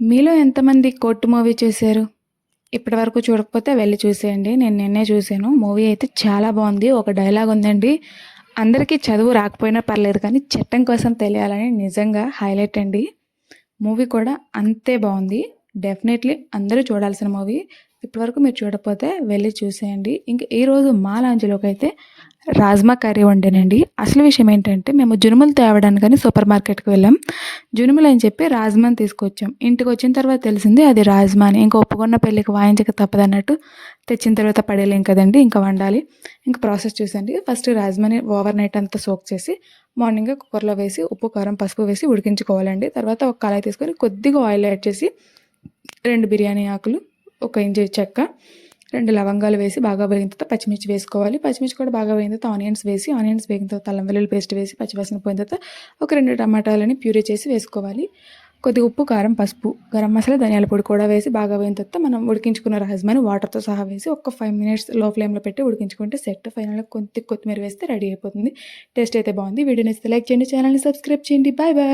మీలో ఎంతమంది court movie చూశారు? ఇప్పటి వరకు చూడకపోతే వెళ్ళి చూసేయండి. నేను నిన్నే చూశాను. మూవీ అయితే చాలా బాగుంది. ఒక డైలాగ్ ఉందండి. అందరికీ చదువు రాకపోయినా పర్లేదు కానీ చట్టం కోసం తెలియాలని నిజంగా హైలైట్ అండి. మూవీ కూడా అంతే బాగుంది. డెఫినెట్లీ అందరూ చూడాల్సిన మూవీ ఇప్పటివరకు మీరు చూడకపోతే వెళ్ళి చూసేయండి. ఇంక ఈరోజు మా లాంజ్లోకి అయితే రాజ్మా కర్రీ వండానండి. అసలు విషయం ఏంటంటే మేము జునుములు తేవడానికని సూపర్ మార్కెట్కి వెళ్ళాం. జునుములు అని చెప్పి రాజ్మాని తీసుకొచ్చాం. ఇంటికి వచ్చిన తర్వాత తెలిసింది అది రాజ్మా అని ఇంకా ఒప్పుకున్న పెళ్ళికి వాయించక తప్పదన్నట్టు తెచ్చిన తర్వాత పడేలేం కదండి ఇంకా వండాలి. ఇంకా ప్రాసెస్ చూసండి ఫస్ట్ రాజ్మాని ఓవర్ నైట్ అంతా సోక్ చేసి మార్నింగ్ కుక్కర్లో వేసి ఉప్పు కారం పసుపు వేసి ఉడికించుకోవాలండి. తర్వాత ఒక కళాయి తీసుకొని కొద్దిగా ఆయిల్ యాడ్ చేసి రెండు బిర్యానీ ఆకులు ఒక ఇంచు చెక్క రెండు లవంగాలు వేసి బాగా వేగిన తర్వాత పచ్చిమిర్చి వేసుకోవాలి. పచ్చిమిర్చి కూడా బాగా వేగిన తర్వాత ఆనియన్స్ వేసి ఆనియన్స్ వేగిన తర్వాత అల్లం వెల్లుల్లి పేస్ట్ వేసి పచ్చివాసన పోయిన తర్వాత ఒక రెండు టమాటాలని ప్యూరీ చేసి వేసుకోవాలి. కొద్దిగా ఉప్పు కారం పసుపు గరం మసాలా ధనియాల పొడి కూడా వేసి బాగా వేయిన తర్వాత మనం ఉడికించుకున్న రాజ్మాని వాటర్తో సహా వేసి ఒక ఫైవ్ మినిట్స్లో ఫ్లేమ్లో పెట్టి ఉడికించుకుంటే సెట్. ఫైనల్గా కొద్ది కొత్తిమీర వేస్తే రెడీ అయిపోతుంది. టేస్ట్ అయితే బాగుంది. వీడియో నచ్చితే లైక్ చేయండి. ఛానల్ని సబ్స్క్రైబ్ చేయండి. Bye bye